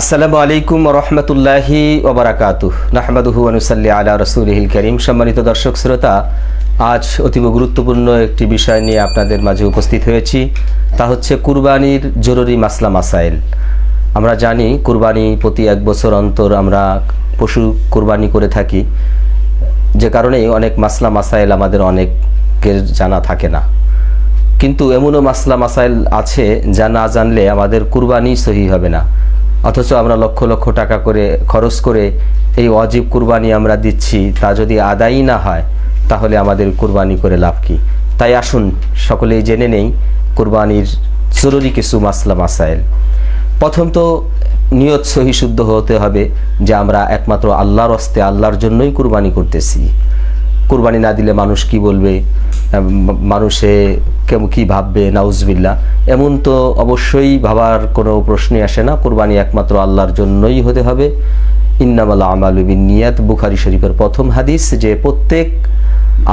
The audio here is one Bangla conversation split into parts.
আসসালামু আলাইকুম রহমতুল্লাহি ওবরাকাতু নাহমাদুহু আনুসাল্লি আলা রসুলহিল করিম। সম্মানিত দর্শক, শ্রোতা, আজ অতীব গুরুত্বপূর্ণ একটি বিষয় নিয়ে আপনাদের মাঝে উপস্থিত হয়েছি। তা হচ্ছে কুরবানির জরুরি মাসলা মাসাইল। আমরা জানি কুরবানি প্রতি এক বছর অন্তর আমরা পশু কুরবানি করে থাকি। যে কারণেই অনেক মাসলা মাসাইল আমাদের অনেকের জানা থাকে না। কিন্তু এমনও মাসলা মাসাইল আছে যা না জানলে আমাদের কুরবানি সহি হবে না। অথচ আমরা লক্ষ লক্ষ টাকা করে খরচ করে এই অজীব কুরবানি আমরা দিচ্ছি, তা যদি আদায়ই না হয়, তাহলে আমাদের কুরবানি করে লাভ কি? তাই আসুন, সকলেই জেনে নেই কুরবানির জরুরি কিছু মাসলা মাসাইল। প্রথম তো নিয়ত সহি শুদ্ধ হতে হবে যে আমরা একমাত্র আল্লাহর অস্তে আল্লাহর জন্যই কুরবানি করতেছি। কুরবানি না দিলে মানুষ কি বলবে? মানুষে কেমন কি ভাববে? নাউজবিল্লা এমন তো অবশ্যই ভাবার কোনো প্রশ্নই আসে না। কুরবানি একমাত্র আল্লাহর জন্যই হতে হবে। ইন্নামাল আমালুবিন নিয়াত বুখারি শরীফের প্রথম হাদিস যে প্রত্যেক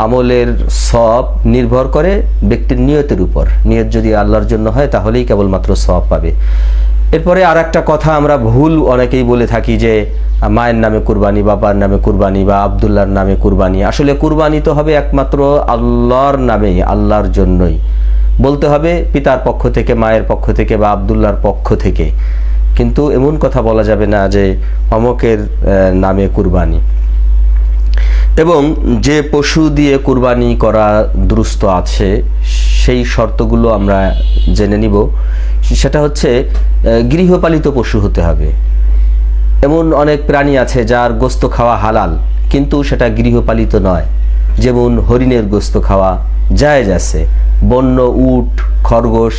আমলের সব নির্ভর করে ব্যক্তির নিয়তের উপর। নিয়ত যদি আল্লাহর জন্য হয়, তাহলেই কেবলমাত্র সব পাবে। এরপরে আর একটা কথা আমরা ভুল অনেকেই বলে থাকি যে, মায়ের নামে কুরবানি, বাবার নামে কুরবানি বা আবদুল্লার নামে কুরবানি। আসলে কুরবানি তো হবে একমাত্র আল্লাহর নামেই, আল্লাহর জন্যই। বলতে হবে পিতার পক্ষ থেকে, মায়ের পক্ষ থেকে বা আবদুল্লাহর পক্ষ থেকে। কিন্তু এমন কথা বলা যাবে না যে, অমকের নামে কুরবানি। এবং যে পশু দিয়ে কুরবানি করা দুরুস্ত আছে সেই শর্তগুলো আমরা জেনে নিব। সেটা হচ্ছে গৃহপালিত পশু হতে হবে। এমন অনেক প্রাণী আছে যার গোস্ত খাওয়া হালাল, কিন্তু সেটা গৃহপালিত নয়। যেমন হরিণের গোস্ত খাওয়া জায়েজ আছে। বন্য, উট, খরগোশ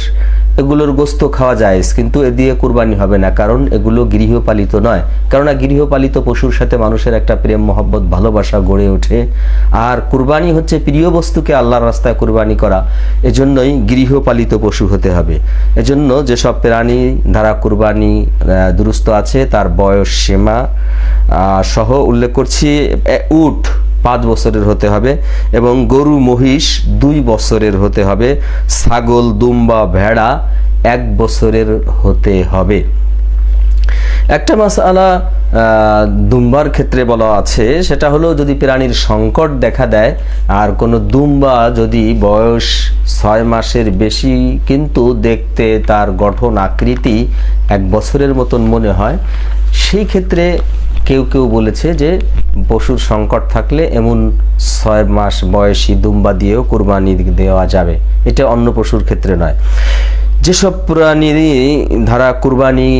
এগুলোর গোস্ত খাওয়া যায় কিন্তু এ দিয়ে কুরবানি হবে না, কারণ এগুলো গৃহপালিত নয়। কেননা গৃহপালিত পশুর সাথে মানুষের একটা প্রেম, মহব্বত, ভালোবাসা গড়ে ওঠে। আর কুরবানি হচ্ছে প্রিয় বস্তুকে আল্লাহর রাস্তায় কুরবানি করা। এজন্যই গৃহপালিত পশু হতে হবে। এজন্য যেসব প্রাণী দ্বারা কুরবানি দুরুস্ত আছে, তার বয়স সীমা সহ উল্লেখ করছি উট। পাঁচ বছরের হতে হবে এবং গরু মহিষ দুই বছরের হতে হবে, ছাগল, দুম্বা, ভেড়া এক বছরের হতে হবে। একটা মাসালা দুম্বার ক্ষেত্রে বলা আছে, সেটা হলো যদি প্রাণীর সংকট দেখা দেয়, আর কোনো দুম্বা যদি বয়স ছয় মাসের বেশি কিন্তু দেখতে তার গঠন আকৃতি এক বছরের মতন মনে হয়, সেই ক্ষেত্রে কেউ কেউ বলেছে যে পশুর সংকট থাকলে এমন ছয় মাস বয়সী দুম্বা দিয়েও কুরবানি দেওয়া যাবে। এটা অন্য পশুর ক্ষেত্রে নয়। যেসব প্রাণী ধারা কুরবানি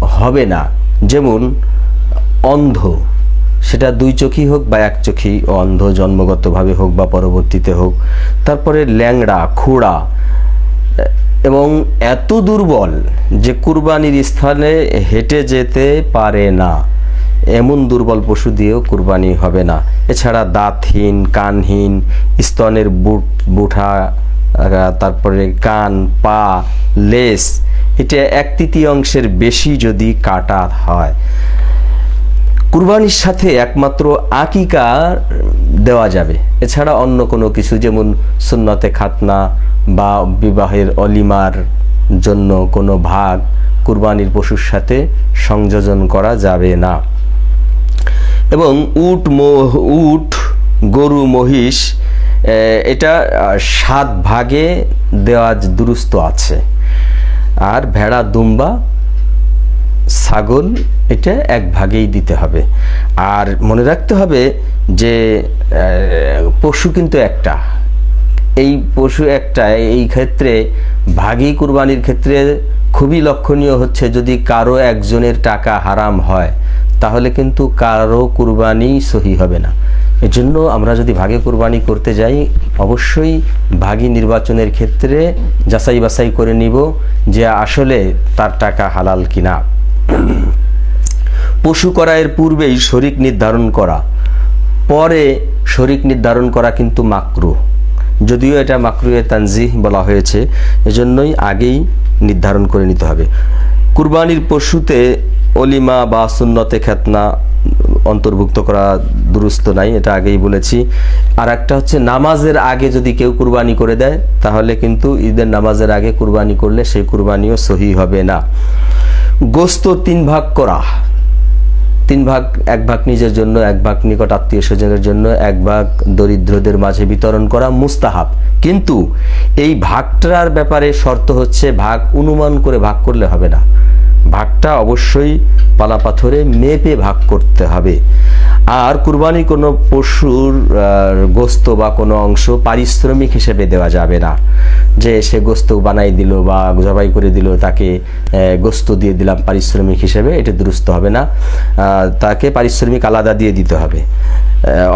হবে না, যেমন অন্ধ, সেটা দুই চোখই হোক বা এক চোখই অন্ধ, জন্মগতভাবে হোক বা পরবর্তীতে হোক, তারপরে ল্যাংড়া, খুঁড়া, এবং এত দুর্বল যে কুরবানির স্থানে হেঁটে যেতে পারে না। এমন দুর্বল পশু দিয়েও কুরবানি হবে না। এছাড়া দাঁতহীন, কানহীন, স্তনের বুট, বুঠা তারপরে কান, পা, লেস, এটা এক তৃতীয়াংশের বেশি যদি কাটা হয়। কুরবানির সাথে একমাত্র আকিকা দেওয়া যাবে। এছাড়া অন্য কোনো কিছু, যেমন সুন্নতে খাতনা বা বিবাহের অলিমার জন্য কোনো ভাগ কুরবানির পশুর সাথে সংযোজন করা যাবে না। এবং উট উট, গরু, মহিষ এটা সাত ভাগে দেওয়া দুরুস্ত আছে। আর ভেড়া, দুম্বা, ছাগল, এটা এক ভাগেই দিতে হবে। আর মনে রাখতে হবে যে পশু কিন্তু একটা। এই পশু একটা, এই ক্ষেত্রে ভাগী কুরবানির ক্ষেত্রে খুবই লক্ষণীয় হচ্ছে যদি কারও একজনের টাকা হারাম হয়, তাহলে কিন্তু কারও কুরবানি সহি হবে না। এজন্য আমরা যদি ভাগে কুরবানি করতে যাই, অবশ্যই ভাগী নির্বাচনের ক্ষেত্রে যাচাই বাছাই করে নিব যে আসলে তার টাকা হালাল কিনা। পশু করায়ের পূর্বেই শরিক নির্ধারণ করা, পরে শরিক নির্ধারণ করা কিন্তু মাকরু। যদিও এটা মাকরুয়ে তানজিহ বলা হয়েছে, এজন্যই আগেই নির্ধারণ করে নিতে হবে। কুরবানির পশুতে অলিমা বা সুন্নতে খেতনা অন্তর্ভুক্ত করা দুরুস্ত নাই, এটা আগেই বলেছি। আর একটা হচ্ছে, নামাজের আগে যদি কেউ কুরবানি করে দেয়, তাহলে কিন্তু ঈদের নামাজের আগে কুরবানি করলে সেই কুরবানিও সহি হবে না। গোস্ত তিন ভাগ করা। তিন ভাগ, এক ভাগ নিজের জন্য, এক ভাগ নিকট আত্মীয় স্বজনের জন্য, এক ভাগ দরিদ্রদের মাঝে বিতরণ করা মুস্তাহাব। কিন্তু এই ভাগটার ব্যাপারে শর্ত হচ্ছে ভাগ অনুমান করে ভাগ করলে হবে না। ভাগটা অবশ্যই পালা পাথরে মেপে ভাগ করতে হবে। আর কুরবানি কোনো পশুর গোস্ত বা কোনো অংশ পারিশ্রমিক হিসেবে দেওয়া যাবে না। যে সে গোস্ত বানাই দিল বা জবাই করে দিল, তাকে গোস্ত দিয়ে দিলাম পারিশ্রমিক হিসেবে, এটা দুরুস্ত হবে না। তাকে পারিশ্রমিক আলাদা দিয়ে দিতে হবে।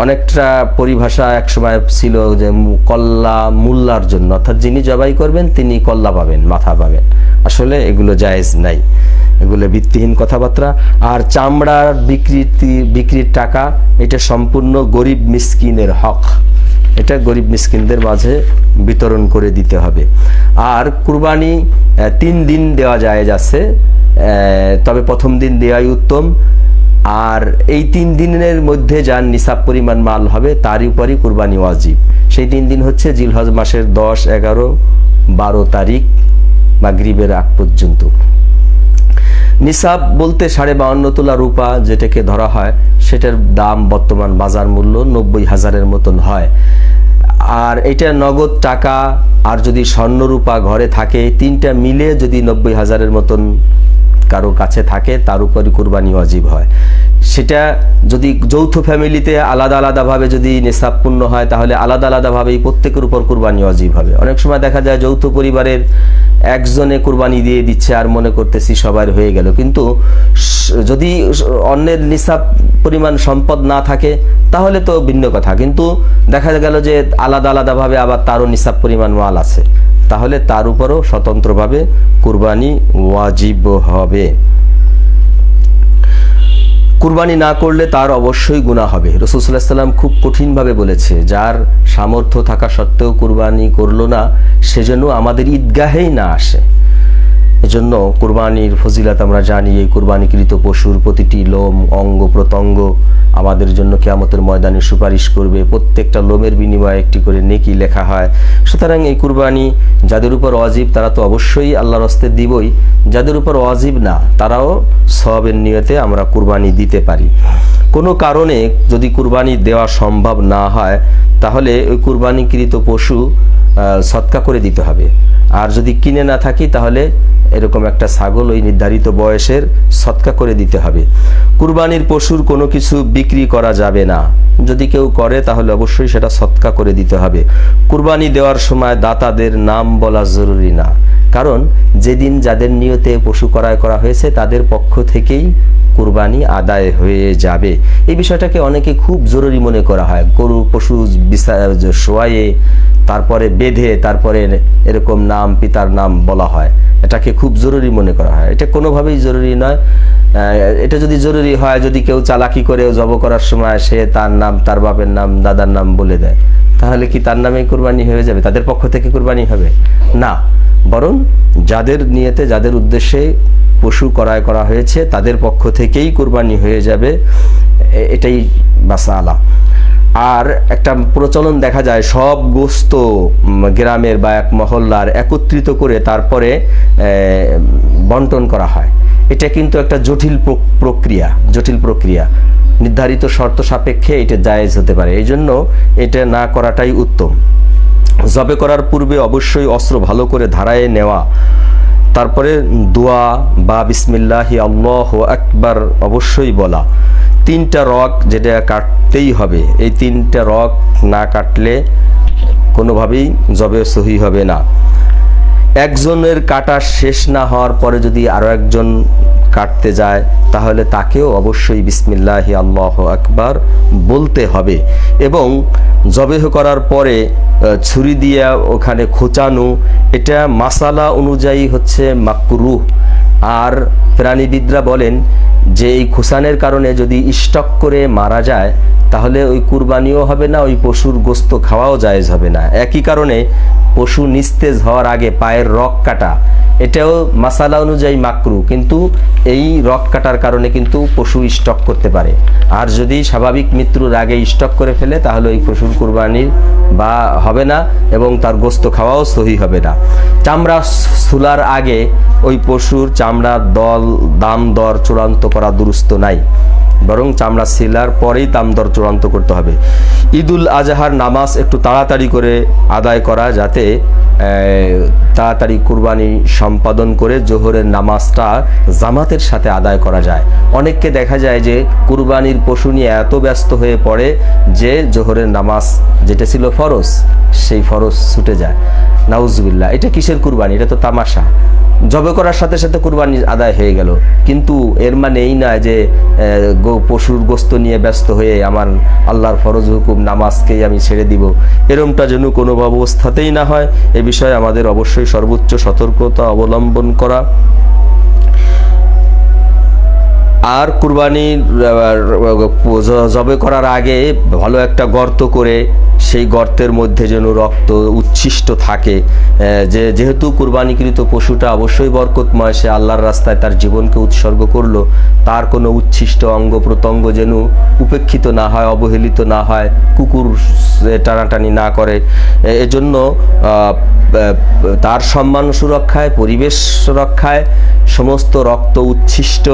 অনেকটা পরিভাষা একসময় ছিল যে কল্লা মূল্যার জন্য। অর্থাৎ যিনি জবাই করবেন, তিনি কল্লা পাবেন, মাথা পাবেন। আসলে এগুলো জায়েজ নাই। এগুলো ভিত্তিহীন কথাবার্তা। আর চামড়ার বিক্রিতি, বিক্রির টাকা, এটা সম্পূর্ণ গরিব মিসকিনের হক। এটা গরিব মিসকিনদের মাঝে বিতরণ করে দিতে হবে। আর কুরবানি তিন দিন দেওয়া যায় যাচ্ছে তবে প্রথম দিন দেওয়াই উত্তম। আর এই তিন দিনের মধ্যে যার নিসাব পরিমাণ মাল হবে, তারই উপরই কুরবানি ওয়াজিব। সেই তিন দিন হচ্ছে জিলহজ মাসের দশ, এগারো, বারো তারিখ বা গ্রিবের আগ পর্যন্ত। নিসাব বলতে সাড়ে বাউন্ন তোলা রূপা যেটাকে ধরা হয়, সেটার দাম বর্তমান বাজার মূল্য নব্বই হাজারের মতন হয়। আর এটা নগদ টাকা, আর যদি স্বর্ণরূপা ঘরে থাকে, তিনটা মিলে যদি নব্বই হাজারের মতন কারও কাছে থাকে, তার উপরই কুরবানি অজীব হয়। সেটা যদি যৌথ ফ্যামিলিতে আলাদা আলাদাভাবে যদি নেশাব পূর্ণ হয়, তাহলে আলাদা আলাদাভাবেই প্রত্যেকের উপর কুরবানি অজীব হবে। অনেক সময় দেখা যায় যৌথ পরিবারের একজনে কুরবানি দিয়ে দিচ্ছে আর মনে করতেছি সবার হয়ে গেল। কিন্তু যদি অন্যের নিসাব পরিমাণ সম্পদ না থাকে, তাহলে তো ভিন্ন কথা। কিন্তু দেখা গেল যে আলাদা আলাদাভাবে আবার তারও নিসাব পরিমাণ মাল আছে। তাহলে তার উপরও স্বতন্ত্রভাবে কুরবানি ওয়াজিব হবে। কুরবানি না করলে তার অবশ্যই গুণা হবে। রসুল্লাহ সাল্লাম খুব কঠিনভাবে বলেছে, যার সামর্থ্য থাকা সত্ত্বেও কুরবানি করল না, সেজন্য আমাদের ঈদগাহেই না আসে। এজন্য কুরবানির ফজিলাত আমরা জানি, এই কুরবানিকৃত পশুর প্রতিটি লোম, অঙ্গ, প্রত্যঙ্গ আমাদের জন্য কেয়ামতের ময়দানে সুপারিশ করবে। প্রত্যেকটা লোমের বিনিময়ে একটি করে নেকি লেখা হয়। সুতরাং এই কুরবানি যাদের উপর অজীব তারা তো অবশ্যই আল্লাহর হস্তে দিবই। যাদের উপর অজীব না, তারাও সবের নিয়তে আমরা কুরবানি দিতে পারি। কোনো কারণে যদি কুরবানি দেওয়া সম্ভব না হয়, তাহলে ওই কুরবানিকৃত পশু সৎকা করে দিতে হবে। আর যদি কিনে না থাকি, তাহলে এরকম একটা ছাগল ওই নির্ধারিত বয়সের সৎকা করে দিতে হবে। কুরবানির পশুর কোনো কিছু বিক্রি করা যাবে না। যদি কেউ করে, তাহলে অবশ্যই সেটা সৎকা করে দিতে হবে। কুরবানি দেওয়ার সময় দাতাদের নাম বলা জরুরি না। কারণ যেদিন যাদের নিয়তে পশু ক্রয় করা হয়েছে, তাদের পক্ষ থেকেই কুরবানি আদায় হয়ে যাবে। এই বিষয়টাকে অনেকে খুব জরুরি মনে করা হয়। গরু, পশু শোয়ায়ে, তারপরে বেঁধে তারপরে এরকম নাম, পিতার নাম বলা হয়। এটাকে খুব জরুরি মনে করা হয়। এটা কোনোভাবেই জরুরি নয়। এটা যদি জরুরি হয়, যদি কেউ চালাকি করে জব করার সময় সে তার নাম, তার বাপের নাম, দাদার নাম বলে দেয়, তাহলে কি তার নামে কুরবানি হয়ে যাবে? তাদের পক্ষ থেকে কুরবানি হবে? না। বরং যাদের নিয়েতে, যাদের উদ্দেশ্যে পশু ক্রয় করা হয়েছে, তাদের পক্ষ থেকেই কুরবানি হয়ে যাবে। এটাই বাসালা আর একটা প্রচলন দেখা যায়, সব গোস্ত গ্রামের বা এক মহল্লার একত্রিত করে তারপরে বন্টন করা হয়। এটা কিন্তু একটা জটিল প্র- প্রক্রিয়া, জটিল প্রক্রিয়া। নির্ধারিত শর্ত সাপেক্ষে এটা জায়েজ হতে পারে। এই জন্য এটা না করাটাই উত্তম। জবে করার পূর্বে অবশ্যই অস্ত্র ভালো করে ধারায় নেওয়া। তারপরে দোয়া বা বিসমিল্লাহি আল্লাহ আকবার অবশ্যই বলা। তিনটা রক যেটা কাটতেই হবে। এই তিনটা রক না কাটলে কোনোভাবেই জবে সহি হবে না। একজনের কাটা শেষ না হওয়ার পরে যদি আরও একজন কাটতে যায়, তাহলে তাকেও অবশ্যই বিসমিল্লাহি আল্লাহ আকবার বলতে হবে। এবং জবেহ করার পরে ছুরি দিয়ে ওখানে খোঁচানো, এটা মাসালা অনুযায়ী হচ্ছে মাকরুহ। আর প্রাণীবিদরা বলেন যে এই খুসানের কারণে যদি স্টক করে মারা যায়, তাহলে ওই কুরবানিও হবে না, ওই পশুর গোস্ত খাওয়াও জায়েজ হবে না। একই কারণে পশু নিস্তেজ হওয়ার আগে পায়ের রক কাটা, এটাও মাসালা অনুযায়ী মাকরু, কিন্তু এই রক কাটার কারণে কিন্তু পশু স্টক করতে পারে। আর যদি স্বাভাবিক মৃত্যুর আগে স্টক করে ফেলে, তাহলে ওই পশুর কুরবানির বা হবে না এবং তার গোস্ত খাওয়াও সহি হবে না। চামড়া সুলার আগে ওই পশুর চামড়ার দল দাম দর চূড়ান্ত করা দুরুস্ত নাই। বরং চামড়া সিলার পরেই দাম দর চূড়ান্ত করতে হবে। ঈদুল আজহার নামাজ একটু তাড়াতাড়ি করে আদায় করা যাতে তাড়াতাড়ি কুরবানি সম্পাদন করে জোহরের নামাজটা জামাতের সাথে আদায় করা যায়। অনেককে দেখা যায় যে কুরবানির পশু নিয়ে এত ব্যস্ত হয়ে পড়ে যে জোহরের নামাজ যেটা ছিল ফরজ, সেই ফরজ ছুটে যায়। নাউজুবিল্লাহ, এটা কিসের কুরবানি? এটা তো তামাশা। জবে করার সাথে সাথে কুরবানি আদায় হয়ে গেল। কিন্তু এর মানে এই না যে পশুর গোস্ত নিয়ে ব্যস্ত হয়ে আমার আল্লাহর ফরজ হুকুম নামাজকেই আমি ছেড়ে দিব। এরমটা যেন কোনো অবস্থাতেই না হয়, এ বিষয়ে আমাদের অবশ্যই সর্বোচ্চ সতর্কতা অবলম্বন করা। আর কুরবানির জবে করার আগে ভালো একটা গর্ত করে সেই গর্তের মধ্যে যেন রক্ত উচ্ছিষ্ট থাকে। যে যেহেতু কুরবানিকৃত পশুটা অবশ্যই বরকতময়, সে আল্লাহর রাস্তায় তার জীবনকে উৎসর্গ করল, তার কোনো উচ্ছিষ্ট অঙ্গ প্রত্যঙ্গ যেন উপেক্ষিত না হয়, অবহেলিত না হয়, কুকুর টানাটানি না করে। এজন্য তার সম্মান সুরক্ষায়, পরিবেশ রক্ষায় সমস্ত রক্ত উচ্ছিষ্ট,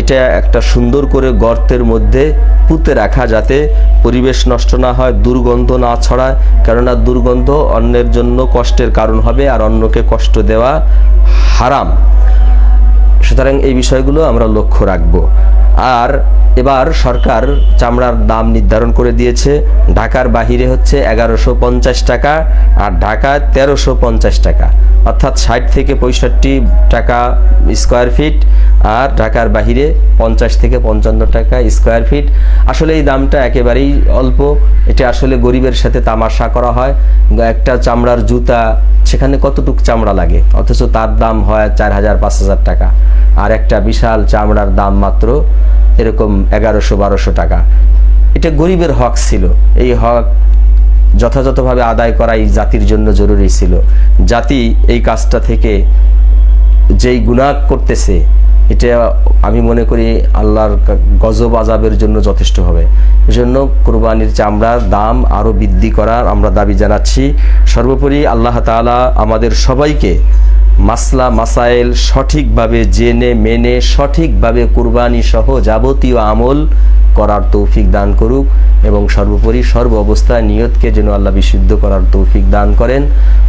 এটা একটা সুন্দর করে গর্তের মধ্যে পুঁতে রাখা যাতে পরিবেশ নষ্ট না হয়, দুর্গন্ধ না ছড়ায়, কেননা দুর্গন্ধ অন্যের জন্য কষ্টের কারণ হবে আর অন্যকে কষ্ট দেওয়া হারাম। সুতরাং এই বিষয়গুলো আমরা লক্ষ্য রাখব। আর এবার সরকার চামড়ার দাম নির্ধারণ করে দিয়েছে। ঢাকার বাহিরে হচ্ছে এগারোশো পঞ্চাশ টাকা আর ঢাকায় তেরোশো পঞ্চাশ টাকা। অর্থাৎ ষাট থেকে পঁয়ষট্টি টাকা স্কোয়ার ফিট আর ঢাকার বাহিরে পঞ্চাশ থেকে পঞ্চান্ন টাকা স্কোয়ার ফিট আসলে এই দামটা একেবারেই অল্প। এটা আসলে গরিবের সাথে তামাশা করা হয়। একটা চামড়ার জুতা, সেখানে কতটুক চামড়া লাগে? অথচ তার দাম হয় চার হাজার পাঁচ হাজার টাকা। আর একটা বিশাল চামড়ার দাম মাত্র এরকম এগারোশো, বারোশো টাকা। এটা গরিবের হক ছিল। এই হক যথাযথভাবে আদায় করাই জাতির জন্য জরুরি ছিল। জাতি এই কাজটা থেকে যেই গুণাক করতেছে এটা আমি মনে করি আল্লাহর গজব আজাবের জন্য যথেষ্ট হবে। এজন্য কোরবানির চামড়ার দাম আরও বৃদ্ধি করার আমরা দাবি জানাচ্ছি। সর্বোপরি আল্লাহ তালা আমাদের সবাইকে মাসলা, মাসাইল সঠিকভাবে জেনে, মেনে, সঠিকভাবে কোরবানি সহ যাবতীয় আমল করার তৌফিক দান করুক এবং সর্বোপরি সর্ব অবস্থায় নিয়তকে যেন আল্লাহ বিশুদ্ধ করার তৌফিক দান করেন।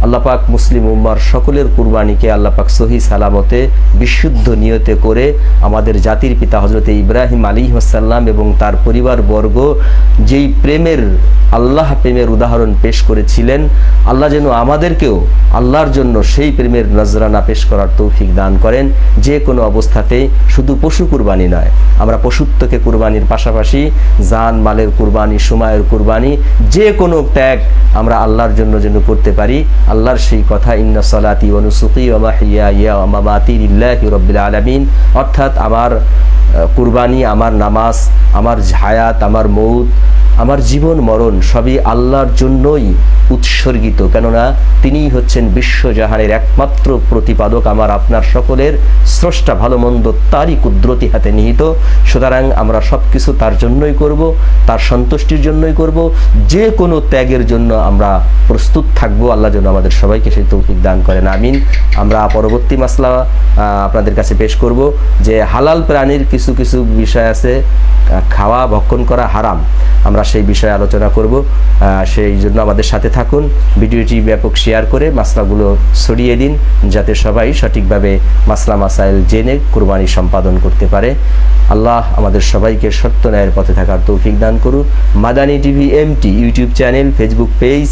আল্লাহ পাক মুসলিম উম্মার সকলের কুরবানিকে আল্লাহ পাক সহি সালামতে, বিশুদ্ধ নিয়তে করে আমাদের জাতির পিতা হজরত ইব্রাহিম আলী হাসাল্লাম এবং তার পরিবার বর্গ যেই প্রেমের, আল্লাহ প্রেমের উদাহরণ পেশ করেছিলেন, আল্লাহ যেন আমাদেরকেও আল্লাহর জন্য সেই প্রেমের নজরানা পেশ করার তৌফিক দান করেন। যে কোনো অবস্থাতেই শুধু পশু কুরবানি নয়, আমরা পশুত্বকে কুরবানির পাশাপাশি জান, মালের কুরবানি, সময়ের কুরবানি, যে কোনো ত্যাগ আমরা আল্লাহর জন্য যেন করতে পারি। আল্লাহর সেই কথা, ইন্না সলাতি অনুসুকি মামাতি ইল্লাহি অর্থাৎ আমার কুরবানি, আমার নামাজ, আমার হায়াত, আমার মৌত, আমার জীবন, মরণ সবই আল্লাহর জন্যই উৎসর্গিত। কেননা তিনিই হচ্ছেন বিশ্বজাহানের একমাত্র প্রতিপাদক, আমার আপনার সকলের স্রষ্টা, ভালো মন্দ তারই কুদরতি হাতে নিহিত। সুতরাং আমরা সব কিছু তার জন্যই করব, তার সন্তুষ্টির জন্যই করব, যে কোনো ত্যাগের জন্য আমরা প্রস্তুত থাকব। আল্লাহ যেন আমাদের সবাইকে সেই তৌফিক দান করেন, আমিন। আমরা পরবর্তী মাসলা আপনাদের কাছে পেশ করব যে হালাল প্রাণীর কিছু কিছু বিষয় আছে খাওয়া, ভক্ষণ করা হারাম। আমরা সেই বিষয়ে আলোচনা করব সেই জন্য আমাদের সাথে থাকুন। ভিডিওটি ব্যাপক শেয়ার করে মাসলাগুলো ছড়িয়ে দিন, যাতে সবাই সঠিকভাবে মাসলা, মাসাইল জেনে কুরবানি সম্পাদন করতে পারে। আল্লাহ আমাদের সবাইকে সত্য ন্যায়ের পথে থাকার তৌফিক দান করুক Madani TV MT YouTube channel, Facebook page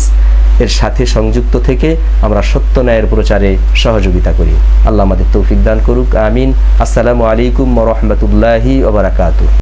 এর সাথে সংযুক্ত থেকে আমরা সত্য ন্যায়ের প্রচারে সহযোগিতা করি। আল্লাহ আমাদের তৌফিক দান করুক। আমিন। আসসালামু আলাইকুম রহমতুল্লাহি ওবরাকাতু